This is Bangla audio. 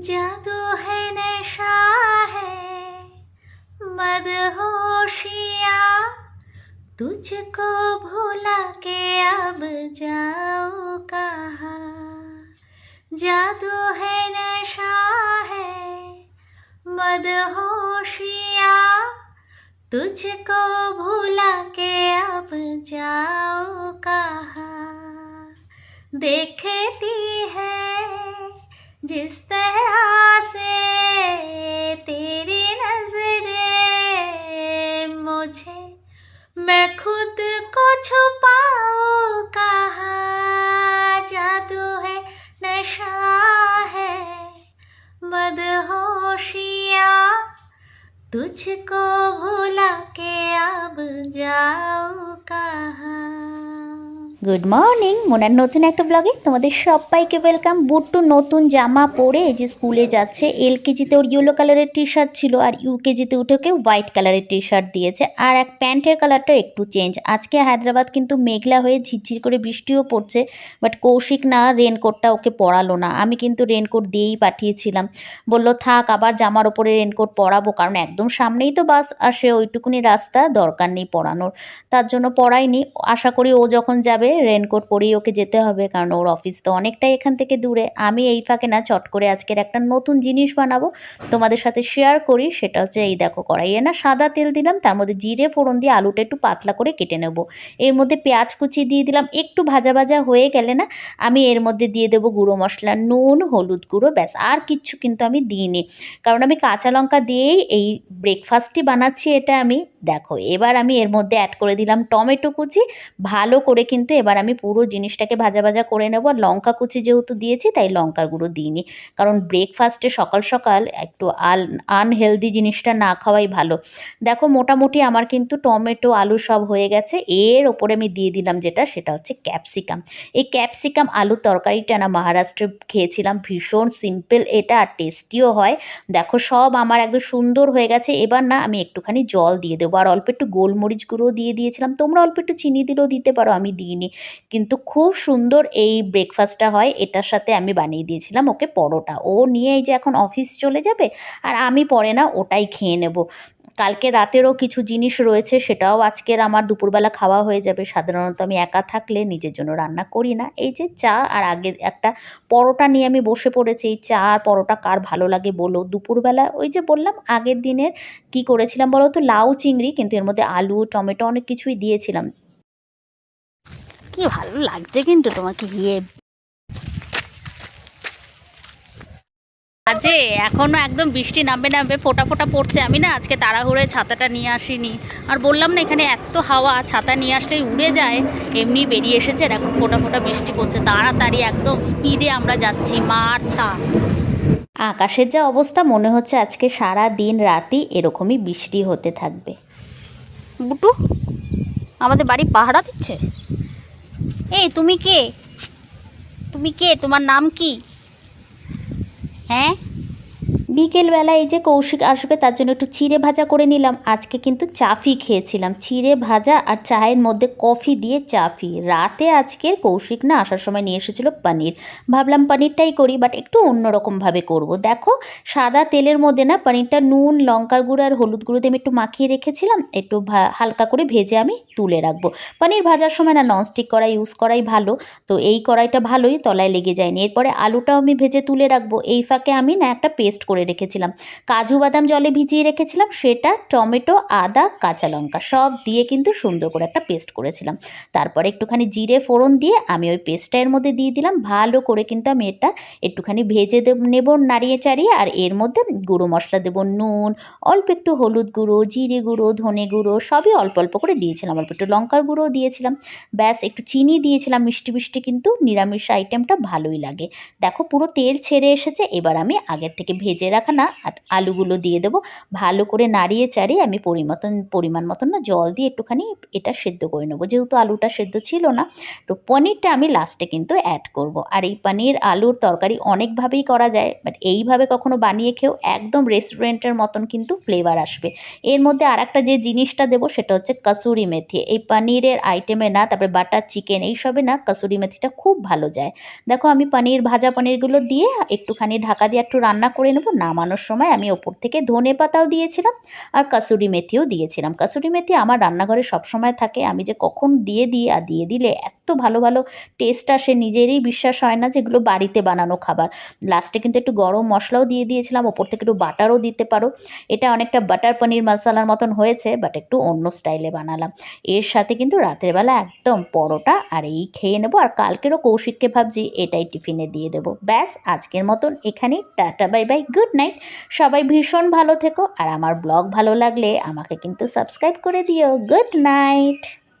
जादू है, नशा है, मदहोशिया। तुझको भुला के अब जाओ कहा? जादू है, नशा है, मदहोशिया। तुझको भुला के अब जाओ कहा? देखती है जिस तरह से तेरी नज़रें मुझे, मैं खुद को छुपाऊं कहाँ जादू है, नशा है, मदहोशिया तुझको भुला के अब कहाँ গুড মর্নিং মোনার নতুন একটা ব্লগে তোমাদের সবাইকে ওয়েলকাম বুট্টু নতুন জামা পরে যে স্কুলে যাচ্ছে এল কেজিতে ওর ইয়েলো কালারের টি শার্ট ছিল আর ইউ কেজিতে উঠে ওকে হোয়াইট কালারের টি শার্ট দিয়েছে। আর এক প্যান্টের কালারটা একটু চেঞ্জ আজকে হায়দ্রাবাদ কিন্তু মেঘলা হয়ে ঝিরঝির করে বৃষ্টিও পড়ছে বাট কৌশিক না রেনকোটটা ওকে পরালো না। আমি কিন্তু রেনকোট দিয়েই পাঠিয়েছিলাম। বলল, থাক, আবার জামার ওপরে রেনকোট পরাবো, কারণ একদম সামনেই তো বাস আসে ওইটুকুনি রাস্তা, দরকার নেই পরানোর। তার জন্য পড়াইনি আশা করি ও যখন যাবে রেনকোট পরেই ওকে যেতে হবে, কারণ ওর অফিস তো অনেকটাই এখান থেকে দূরে। আমি এই ফাঁকে না, চট করে আজকের একটা নতুন জিনিস বানাবো। তোমাদের সাথে শেয়ার করি, সেটা হচ্ছে এই দেখো কড়াইয়ে না সাদা তেল দিলাম, তার মধ্যে জিরে, ফোড়ন দিয়ে আলুটা একটু পাতলা করে কেটে নেব। এর মধ্যে পেঁয়াজ কুচি দিয়ে দিলাম, একটু ভাজা ভাজা হয়ে গেলে না, আমি এর মধ্যে দিয়ে দেবো গুঁড়ো মশলা, নুন, হলুদ গুঁড়ো, ব্যাস, আর কিচ্ছু কিন্তু আমি দিইনি। কারণ আমি কাঁচা লঙ্কা দিয়েই এই ব্রেকফাস্টটি বানাচ্ছি এটা আমি। দেখো, এবার আমি এর মধ্যে অ্যাড করে দিলাম টমেটো কুচি, ভালো করে কিন্তু এবার আমি পুরো জিনিসটাকে ভাজা ভাজা করে নেব। আর লঙ্কা কুচি যেহেতু দিয়েছি, তাই লঙ্কার গুঁড়ো দিইনি। কারণ ব্রেকফাস্টে সকাল সকাল একটু আল আনহেলদি জিনিসটা না খাওয়াই ভালো। দেখো, মোটামুটি আমার কিন্তু টমেটো, আলু সব হয়ে গেছে। এর ওপরে আমি দিয়ে দিলাম যেটা, সেটা হচ্ছে ক্যাপসিকাম এই ক্যাপসিকাম আলুর তরকারিটা না মহারাষ্ট্রে খেয়েছিলাম, ভীষণ সিম্পল এটা আর টেস্টিও হয়। দেখো, সব আমার একদম সুন্দর হয়ে গেছে। এবার না, আমি একটুখানি জল দিয়ে দেবো। আর অল্প একটু গোলমরিচ গুঁড়ো দিয়ে দিয়েছিলাম। তোমরা অল্প একটু চিনি দিলেও দিতে পারো, আমি দিইনি। কিন্তু খুব সুন্দর এই ব্রেকফাস্টটা হয়। এটার সাথে আমি বানিয়ে দিয়েছিলাম ওকে পরোটা। ও নিয়ে এই যে এখন অফিস চলে যাবে, আর আমি পরে না ওটাই খেয়ে নেব। কালকে রাতেরও কিছু জিনিস রয়েছে, সেটাও আজকের আমার দুপুরবেলা খাওয়া হয়ে যাবে। সাধারণত আমি একা থাকলে নিজের জন্য রান্না করি না। এই যে চা আর আগে একটা পরোটা নিয়ে আমি বসে পড়েছি। এই চা আর পরোটা কার ভালো লাগে বলো? দুপুরবেলা ওই যে বললাম, আগের দিনের কি করেছিলাম বলো তো? লাউ চিংড়ি, কিন্তু এর মধ্যে আলু, টমেটো অনেক কিছুই দিয়েছিলাম। কি ভালো লাগছে কিন্তু তোমাকে গিয়ে। আজে, এখনও একদম বৃষ্টি নামবে নামবে, ফোটা ফোটা পড়ছে। আমি না আজকে তাড়াহুড়ে ছাতাটা নিয়ে আসিনি। আর বললাম না, এখানে এত হাওয়া, ছাতা নিয়ে আসলেই উড়ে যায়। এমনি বেরিয়ে এসেছে আর এখন ফোটা ফোটা বৃষ্টি পড়ছে। তাড়াতাড়ি একদম স্পিডে আমরা যাচ্ছি, মার ছা। আকাশের যা অবস্থা, মনে হচ্ছে আজকে সারা দিন রাতই এরকমই বৃষ্টি হতে থাকবে। বুটু, আমাদের বাড়ি পাহারা দিচ্ছে? এই তুমি কে? তুমি কে? তোমার নাম কি? হ্যাঁ? বিকেলবেলা এই যে কৌশিক আসবে, তার জন্য একটু চিড়ে ভাজা করে নিলাম। আজকে কিন্তু চাফি খেয়েছিলাম। চিড়ে ভাজা আর চায়ের মধ্যে কফি দিয়ে চাফি রাতে আজকে কৌশিক না আসার সময় নিয়ে এসেছিল পনির। ভাবলাম পনিরটাই করি বাট একটু অন্যরকমভাবে করব। দেখো, সাদা তেলের মধ্যে না পনিরটা নুন, লঙ্কার গুঁড়ো আর হলুদ গুঁড়ো দিয়ে আমি একটু মাখিয়ে রেখেছিলাম। একটু হালকা করে ভেজে আমি তুলে রাখব। পনির ভাজার সময় না ননস্টিক কড়াই ইউজ করাই ভালো। তো এই কড়াইটা ভালোই, তলায় লেগে যায়নি। এরপরে আলুটাও আমি ভেজে তুলে রাখব। এই ফাঁকে আমি না একটা পেস্ট করে রেখেছিলাম। কাজু বাদাম জলে ভিজিয়ে রেখেছিলাম, সেটা টমেটো, আদা, কাঁচা লঙ্কা সব দিয়ে কিন্তু সুন্দর করে একটা পেস্ট করেছিলাম। তারপরে একটুখানি জিরে, ফোড়ন দিয়ে আমি ওই পেস্টটা এর মধ্যে দিয়ে দিলাম। ভালো করে কিন্তু আমি এটা একটুখানি ভেজে দেব, নেব নাড়িয়ে চাড়িয়ে, আর এর মধ্যে গুঁড়ো মশলা দেবো, নুন, অল্প একটু হলুদ গুঁড়ো, জিরে গুঁড়ো, ধনে গুঁড়ো সবই অল্প অল্প করে দিয়েছিলাম। অল্প একটু লঙ্কার গুঁড়োও দিয়েছিলাম। ব্যাস একটু চিনি দিয়েছিলাম, মিষ্টি মিষ্টি কিন্তু নিরামিষ আইটেমটা ভালোই লাগে। দেখো পুরো তেল ছেড়ে এসেছে, এবার আমি আগের থেকে ভেজে রাখা না আর আলুগুলো দিয়ে দেবো। ভালো করে নাড়িয়ে চাড়িয়ে আমি পরিমতন, পরিমাণ মতন না জল দিয়ে একটুখানি এটা সেদ্ধ করে নেব। যেহেতু আলুটা সেদ্ধ ছিল না, তো পনিরটা আমি লাস্টে কিন্তু অ্যাড করব। আর এই পনির আলুর তরকারি অনেকভাবেই করা যায় বাট এইভাবে কখনো বানিয়ে খেয়েও একদম রেস্টুরেন্টের মতন কিন্তু ফ্লেভার আসবে। এর মধ্যে আর যে জিনিসটা দেবো সেটা হচ্ছে কসুরি মেথি। এই পনিরের আইটেমে না, তারপরে বাটার চিকেন এইসবে না কসুরি মেথিটা খুব ভালো যায়। দেখো আমি পনির, ভাজা পনিরগুলো দিয়ে একটুখানি ঢাকা দিয়ে একটু রান্না করে নেব নামানোর সময় আমি ওপর থেকে ধনে পাতাও দিয়েছিলাম আর কাসুরি মেথিও দিয়েছিলাম। কাসুরি মেথি আমার রান্নাঘরে সবসময় থাকে। আমি যে কখন দিয়ে দিই আর দিয়ে দিলে এত ভালো ভালো টেস্ট আসে, নিজেরই বিশ্বাস হয় না যেগুলো বাড়িতে বানানো খাবার। লাস্টে কিন্তু একটু গরম মশলাও দিয়ে দিয়েছিলাম, ওপর থেকে একটু বাটারও দিতে পারো। এটা অনেকটা বাটার পনির মশলার মতন হয়েছে বাট একটু অন্য স্টাইলে বানালাম। এর সাথে কিন্তু রাতের বেলা একদম পরোটা আর এই খেয়ে নেব। আর কালকেরও কৌশিককে ভাবছি এটাই টিফিনে দিয়ে দেবো। ব্যাস, আজকের মতন এখানেই। Tata bye bye good night সবাই ভীষণ ভালো থেকো। আর আমার ব্লগ ভালো লাগলে আমাকে কিন্তু সাবস্ক্রাইব করে দিও। Good night